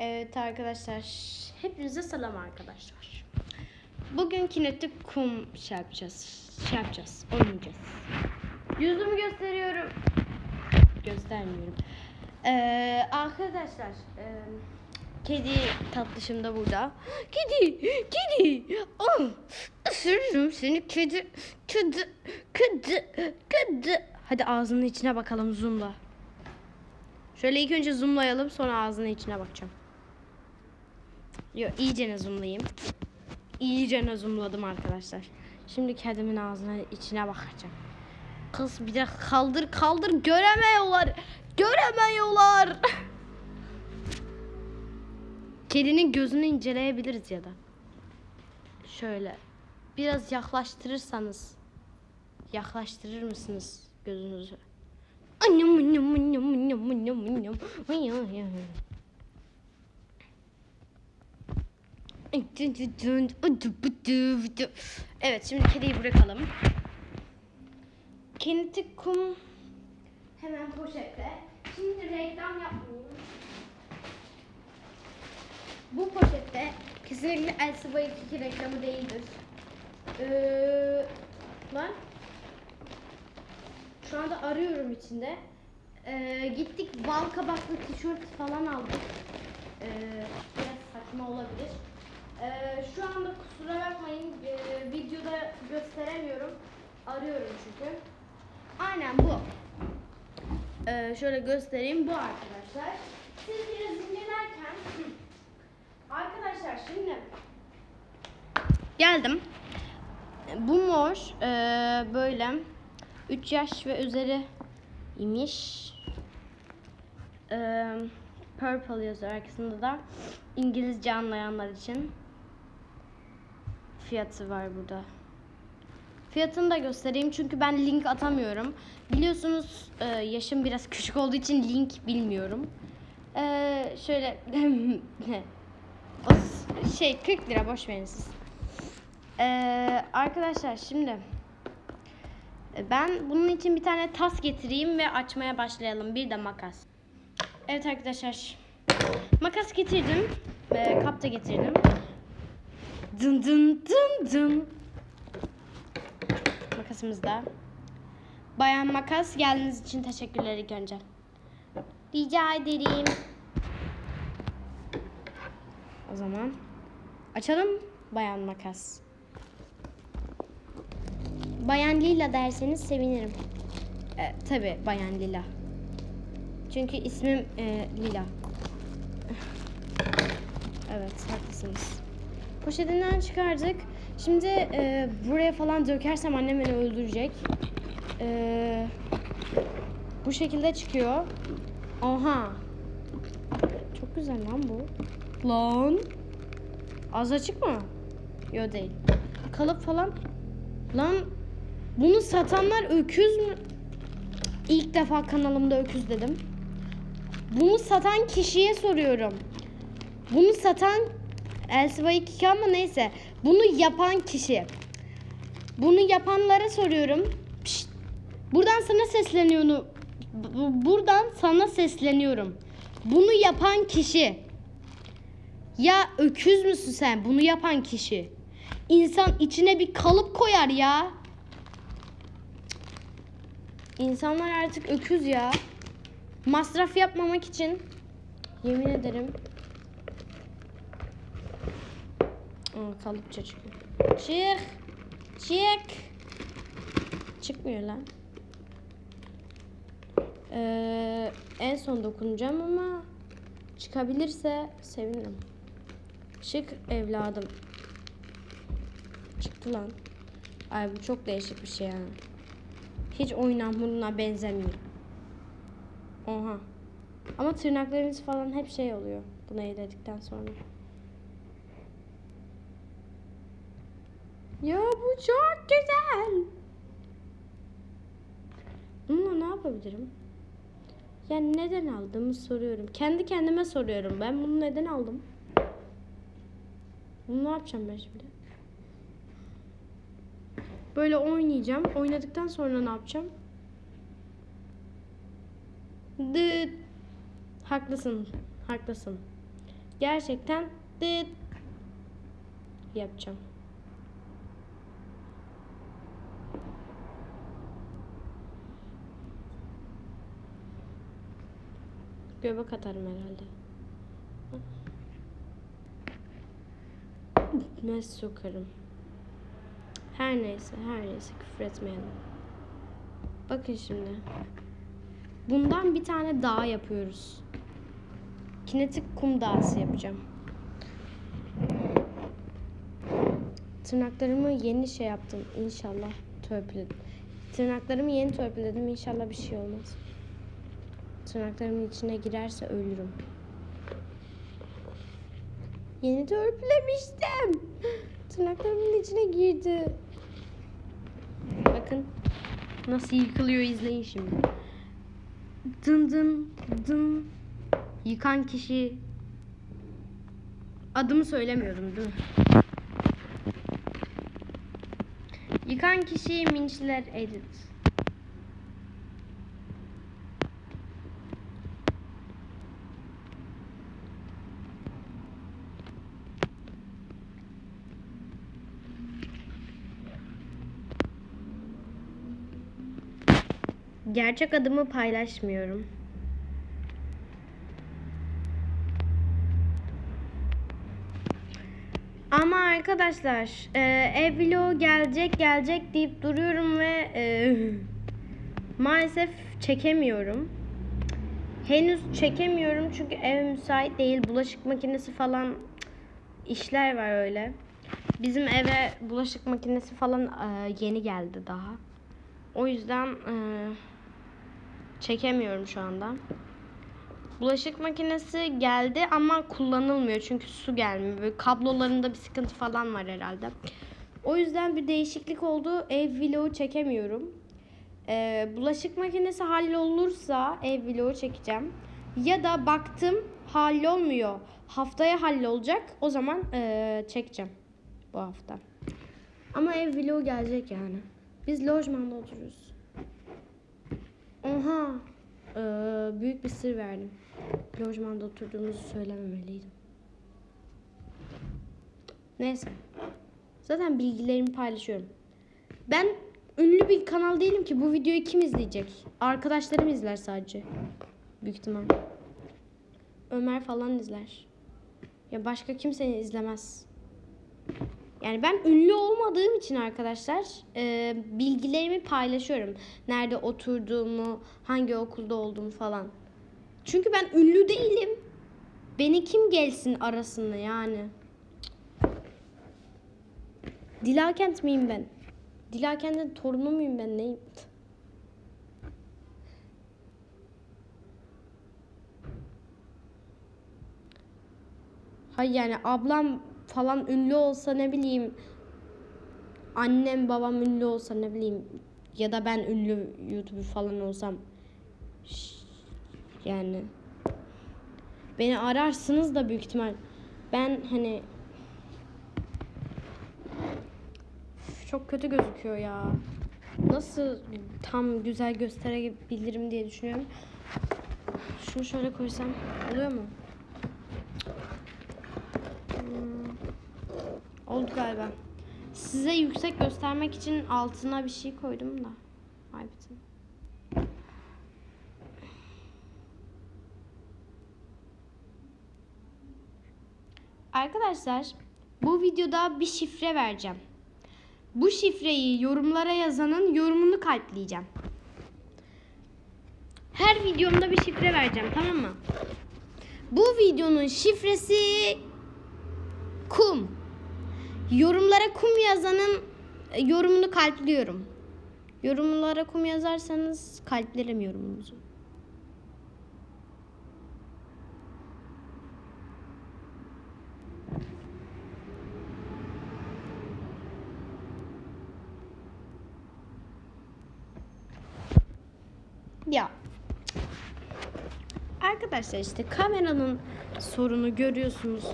Evet arkadaşlar, hepinize selam arkadaşlar. Bugün kinetik kum şey yapacağız, şey yapacağız, oynayacağız. Yüzümü gösteriyorum, göstermiyorum. Ee, arkadaşlar, e, kedi tatlışım da burada. Kedi, kedi, oh, ısırırım seni kedi, kedi, kedi, kedi. Hadi ağzının içine bakalım zoomla. Şöyle ilk önce zoomlayalım sonra ağzının içine bakacağım. Yo iyice zoomlayayım. İyice zoomladım arkadaşlar. Şimdi kedimin ağzına içine bakacağım. Kız bir de kaldır kaldır göremiyorlar. Göremiyorlar. Kedinin gözünü inceleyebiliriz ya da. Şöyle biraz yaklaştırırsanız yaklaştırır mısınız gözünüzü? Annem annem annem annem annem annem. Ay, ay, ay. Evet şimdi kediyi bırakalım. Kinetik kum hemen poşette. Şimdi reklam yapmayayım. Bu poşette kesinlikle Bayık 2 reklamı değildir. Ee, lan şu anda arıyorum içinde. Ee, gittik bal kabaklı tişört falan aldık. Ee, biraz saçma olabilir. Ee, şu anda kusura bakmayın ee, videoda gösteremiyorum. Arıyorum çünkü. Aynen bu. Ee, şöyle göstereyim bu arkadaşlar. Siz biraz incelerken arkadaşlar şimdi geldim. Bu mor ee, böyle 3 yaş ve üzeri imiş. Ee, purple yazıyor arkasında da İngilizce anlayanlar için fiyatı var burada. Fiyatını da göstereyim çünkü ben link atamıyorum. Biliyorsunuz e, yaşım biraz küçük olduğu için link bilmiyorum. Ee, şöyle şey 40 lira boş verin siz. Ee, arkadaşlar şimdi e, ben bunun için bir tane tas getireyim ve açmaya başlayalım. Bir de makas. Evet arkadaşlar. Makas getirdim. Ve kap da getirdim. Dın dın dın dın. Makasımız da. Bayan Makas geldiğiniz için teşekkürler ilk önce. Rica ederim. O zaman açalım Bayan Makas. Bayan Lila derseniz sevinirim. E, Tabi Bayan Lila. Çünkü ismim e, Lila. Evet haklısınız. Poşetinden çıkardık. Şimdi e, buraya falan dökersem annem beni öldürecek. E, bu şekilde çıkıyor. Oha. Çok güzel lan bu. Lan. Az açık mı? Yok değil. Kalıp falan. Lan bunu satanlar öküz mü? İlk defa kanalımda öküz dedim. Bunu satan kişiye soruyorum. Bunu satan Elsiva 2 ama neyse. Bunu yapan kişi. Bunu yapanlara soruyorum. Pişt. Buradan sana sesleniyorum. Bu- Buradan sana sesleniyorum. Bunu yapan kişi. Ya öküz müsün sen? Bunu yapan kişi. İnsan içine bir kalıp koyar ya. İnsanlar artık öküz ya. Masraf yapmamak için yemin ederim. Aa, kalıpça çıkıyor. Çık. Çık. Çıkmıyor lan. Ee, en son dokunacağım ama çıkabilirse sevinirim. Çık evladım. Çıktı lan. Ay bu çok değişik bir şey yani. Hiç oyun hamuruna benzemiyor. Oha. Ama tırnaklarınız falan hep şey oluyor. Bunu eledikten sonra. Ya bu çok güzel. Bununla ne yapabilirim? Ya neden aldığımı soruyorum. Kendi kendime soruyorum. Ben bunu neden aldım? Bunu ne yapacağım ben şimdi? Böyle oynayacağım. Oynadıktan sonra ne yapacağım? Dıt. Haklısın. Haklısın. gerçekten dıt yapacağım. Göbek atarım herhalde. Nasıl sokarım? Her neyse, her neyse küfür etmeyelim. Bakın şimdi. Bundan bir tane dağ yapıyoruz. Kinetik kum dağısı yapacağım. Tırnaklarımı yeni şey yaptım. İnşallah törpüledim. Tırnaklarımı yeni törpüledim. İnşallah bir şey olmaz. Tırnaklarımın içine girerse ölürüm. Yeni törpülemiştim. Tırnaklarımın içine girdi. Bakın nasıl yıkılıyor izleyin şimdi. Dın dın dın. Yıkan kişi adımı söylemiyorum değil mi? Yıkan kişi minçler edit. Gerçek adımı paylaşmıyorum. Ama arkadaşlar e, ev vlogu gelecek gelecek deyip duruyorum ve e, maalesef çekemiyorum. Henüz çekemiyorum çünkü ev müsait değil. Bulaşık makinesi falan işler var öyle. Bizim eve bulaşık makinesi falan e, yeni geldi daha. O yüzden e, çekemiyorum şu anda. Bulaşık makinesi geldi ama kullanılmıyor çünkü su gelmiyor. Böyle kablolarında bir sıkıntı falan var herhalde. O yüzden bir değişiklik oldu. Ev vlogu çekemiyorum. Ee, bulaşık makinesi hallolursa ev vlogu çekeceğim. Ya da baktım hallolmuyor. Haftaya hallolacak. O zaman ee, çekeceğim bu hafta. Ama ev vlogu gelecek yani. Biz lojmanda oturuyoruz. Oha. Ee, büyük bir sır verdim. Lojmanda oturduğumuzu söylememeliydim. Neyse. Zaten bilgilerimi paylaşıyorum. Ben ünlü bir kanal değilim ki bu videoyu kim izleyecek? Arkadaşlarım izler sadece. Büyük ihtimal. Ömer falan izler. Ya başka kimse izlemez. Yani ben ünlü olmadığım için arkadaşlar e, bilgilerimi paylaşıyorum. Nerede oturduğumu, hangi okulda olduğumu falan. Çünkü ben ünlü değilim. Beni kim gelsin arasında yani. Dilakent miyim ben? Dilakent'in torunu muyum ben neyim? Hayır yani ablam falan ünlü olsa ne bileyim annem babam ünlü olsa ne bileyim ya da ben ünlü YouTuber falan olsam yani beni ararsınız da büyük ihtimal ben hani çok kötü gözüküyor ya. Nasıl tam güzel gösterebilirim diye düşünüyorum. Şunu şöyle koysam oluyor mu? Oldu galiba. Size yüksek göstermek için altına bir şey koydum da. Ay bitin. Arkadaşlar bu videoda bir şifre vereceğim. Bu şifreyi yorumlara yazanın yorumunu kalpleyeceğim. Her videomda bir şifre vereceğim tamam mı? Bu videonun şifresi kum. Yorumlara kum yazanın e, yorumunu kalpliyorum. Yorumlara kum yazarsanız kalplerim yorumunuzu. Ya Arkadaşlar işte kameranın sorunu görüyorsunuz.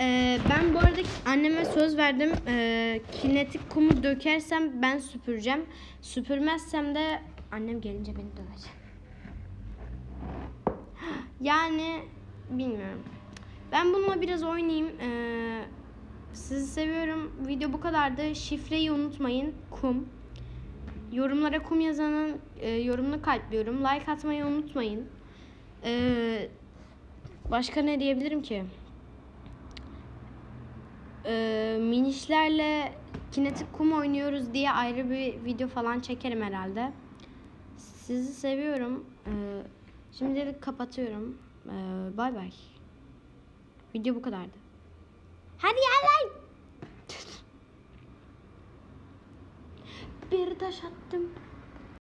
Ee, ben bu arada anneme söz verdim. Ee, kinetik kumu dökersem ben süpüreceğim. Süpürmezsem de annem gelince beni dövecek. Yani bilmiyorum. Ben bununla biraz oynayayım. Ee, sizi seviyorum. Video bu kadardı. Şifreyi unutmayın. Kum. Yorumlara kum yazanın e, yorumunu kalpliyorum. Like atmayı unutmayın. Ee, başka ne diyebilirim ki? Ee, minişlerle kinetik kum oynuyoruz diye ayrı bir video falan çekerim herhalde. Sizi seviyorum. Ee, şimdilik kapatıyorum. Ee, bay bay. Video bu kadardı. Hadi yallah. Bir taş attım.